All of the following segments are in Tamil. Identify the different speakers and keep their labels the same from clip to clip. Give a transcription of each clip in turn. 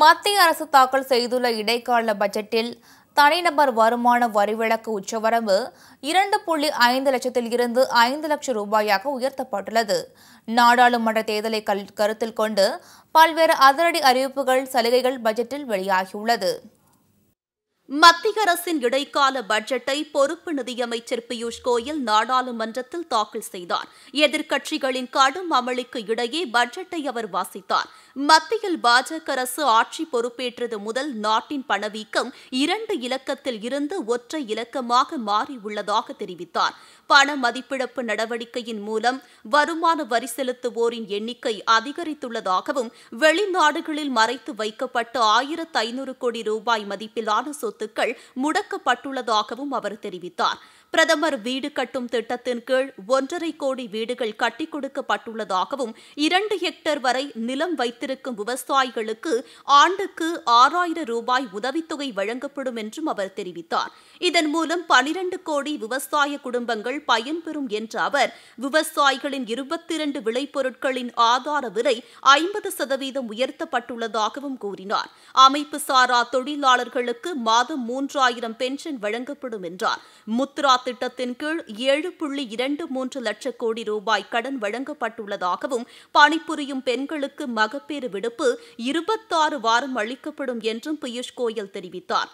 Speaker 1: மத்திய அரசு தாக்கல் செய்துள்ள இடைக்கால பட்ஜெட்டில் தனிநபர் வருமான வரிவிலக்கு உச்சவரம்பு இரண்டு புள்ளி ஐந்து லட்சத்தில் இருந்து ஐந்து லட்சம் ரூபாயாக உயர்த்தப்பட்டுள்ளது நாடாளுமன்ற தேர்தலை கருத்தில் கொண்டு பல்வேறு அதிரடி அறிவிப்புகள் சலுகைகள் பட்ஜெட்டில் வெளியாகியுள்ளது
Speaker 2: மத்திய அரசின் இடைக்கால பட்ஜெட்டை பொறுப்பு நிதியமைச்சர் பியூஷ் கோயல் நாடாளுமன்றத்தில் தாக்கல் செய்தார் எதிர்க்கட்சிகளின் கடும் அமளிக்கு இடையே பட்ஜெட்டை அவர் வாசித்தார் மத்தியில் பாஜக அரசு ஆட்சி பொறுப்பேற்றது முதல் நாட்டின் பணவீக்கம் இரண்டு இலக்கத்தில் இருந்து ஒற்றை இலக்கமாக மாறியுள்ளதாக தெரிவித்தார் பண மதிப்பிழப்பு நடவடிக்கையின் மூலம் வருமான வரி செலுத்துவோரின் எண்ணிக்கை அதிகரித்துள்ளதாகவும் வெளிநாடுகளில் மறைத்து வைக்கப்பட்டு ஆயிரத்து ஐநூறு கோடி ரூபாய் மதிப்பிலான சொத்துக்கள் முடக்கப்பட்டுள்ளதாகவும் அவர் தெரிவித்தார் பிரதமர் வீடு கட்டும் திட்டத்தின் கீழ் ஒன்றரை கோடி வீடுகள் கட்டிக் கொடுக்கப்பட்டுள்ளதாகவும் இரண்டு ஹெக்டர் வரை நிலம் வைத்திருக்கும் விவசாயிகளுக்கு ஆண்டுக்கு ஆறாயிரம் ரூபாய் உதவித்தொகை வழங்கப்படும் என்றும் அவர் தெரிவித்தார் இதன் மூலம் பனிரண்டு கோடி விவசாய குடும்பங்கள் பயன்பெறும் என்ற அவர் விவசாயிகளின் இருபத்தி இரண்டு விளைபொருட்களின் ஆதார விலை ஐம்பது சதவீதம் உயர்த்தப்பட்டுள்ளதாகவும் கூறினார் அமைப்பு சாரா தொழிலாளர்களுக்கு மாதம் மூன்றாயிரம் பென்ஷன் வழங்கப்படும் என்றார் முத்ரா திட்டத்தின் கீழ் ஏழு புள்ளி இரண்டு மூன்று லட்சம் கோடி ரூபாய் கடன் வழங்கப்பட்டுள்ளதாகவும் பணிபுரியும் பெண்களுக்கு மகப்பேறு விடுப்பு இருபத்தாறு வாரம் அளிக்கப்படும் என்றும் பியூஷ் கோயல் தெரிவித்தார்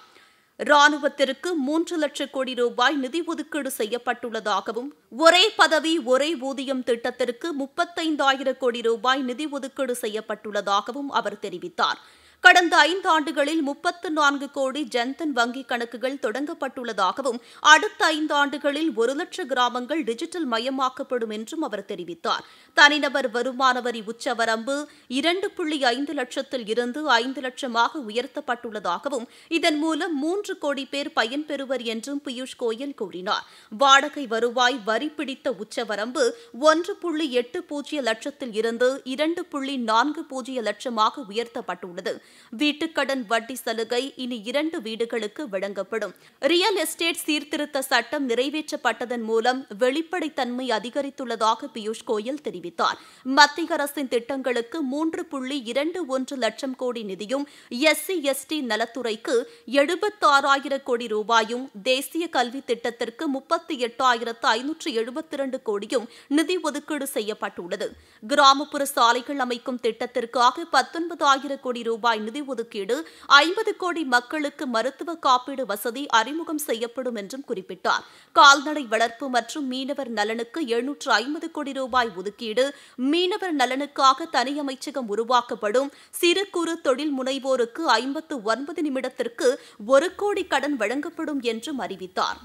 Speaker 2: ராணுவத்திற்கு மூன்று லட்சம் கோடி ரூபாய் நிதி ஒதுக்கீடு செய்யப்பட்டுள்ளதாகவும் ஒரே பதவி ஒரே ஊதியம் திட்டத்திற்கு முப்பத்தைந்தாயிரம் கோடி ரூபாய் நிதி ஒதுக்கீடு செய்யப்பட்டுள்ளதாகவும் அவர் தெரிவித்தார் கடந்த ஐந்து ஆண்டுகளில் முப்பத்து நான்கு கோடி ஜன்தன் வங்கிக் கணக்குகள் தொடங்கப்பட்டுள்ளதாகவும் அடுத்த ஐந்து ஆண்டுகளில் ஒரு லட்சம் கிராமங்கள் டிஜிட்டல் மயமாக்கப்படும் என்றும் அவர் தெரிவித்தார் தனிநபர் வருமான வரி உச்சவரம்பு இரண்டு புள்ளி ஐந்து லட்சத்தில் இருந்து ஐந்து லட்சமாக உயர்த்தப்பட்டுள்ளதாகவும் இதன் மூலம் மூன்று கோடி பேர் பயன்பெறுவர் என்றும் பியூஷ் கோயல் கூறினார் வாடகை வருவாய் வரி பிடித்த உச்சவரம்பு ஒன்று புள்ளி எட்டு பூஜ்ஜிய லட்சத்தில் இருந்து இரண்டு புள்ளி நான்கு பூஜ்ஜிய லட்சமாக உயர்த்தப்பட்டுள்ளது வீட்டுக்கடன் வட்டி சலுகை இனி இரண்டு வீடுகளுக்கு வழங்கப்படும் ரியல் எஸ்டேட் சீர்திருத்த சட்டம் நிறைவேற்றப்பட்டதன் மூலம் வெளிப்படைத்தன்மை அதிகரித்துள்ளதாக பியூஷ் கோயல் தெரிவித்தார் மத்திய அரசின் திட்டங்களுக்கு மூன்று புள்ளி இரண்டு ஒன்று லட்சம் கோடி நிதியும் எஸ்சி எஸ்டி நலத்துறைக்கு எழுபத்தாறாயிரம் கோடி ரூபாயும் தேசிய கல்வி திட்டத்திற்கு முப்பத்தி எட்டாயிரத்து ஐநூற்று எழுபத்தி இரண்டு கோடியும் நிதி ஒதுக்கீடு செய்யப்பட்டுள்ளது கிராமப்புற சாலைகள் அமைக்கும் திட்டத்திற்காக பத்தொன்பதாயிரம் கோடி ரூபாய் ரூபாய் நிதி ஒதுக்கீடு ஐம்பது கோடி மக்களுக்கு மருத்துவ காப்பீடு வசதி அறிமுகம் செய்யப்படும் என்றும் குறிப்பிட்டார் கால்நடை வளர்ப்பு மற்றும் மீனவர் நலனுக்கு எழுநூற்று ஐம்பது கோடி ரூபாய் ஒதுக்கீடு மீனவர் நலனுக்காக தனி அமைச்சகம் உருவாக்கப்படும் சிறு குறு தொழில் முனைவோருக்கு ஐம்பத்து ஒன்பது நிமிடத்திற்கு ஒரு கோடி கடன் வழங்கப்படும் என்றும் அறிவித்தாா்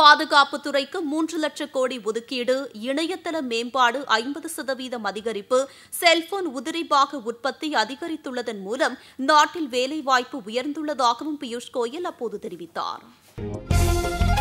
Speaker 2: பாதுகாப்புத்துறைக்கு மூன்று லட்சம் கோடி ஒதுக்கீடு இணையதள மேம்பாடு ஐம்பது சதவீதம் அதிகரிப்பு செல்போன் உதிரிபாக உற்பத்தி அதிகரித்துள்ளதன் மூலம் நாட்டில் வேலைவாய்ப்பு உயர்ந்துள்ளதாகவும் பியூஷ் கோயல் அப்போது தெரிவித்தாா்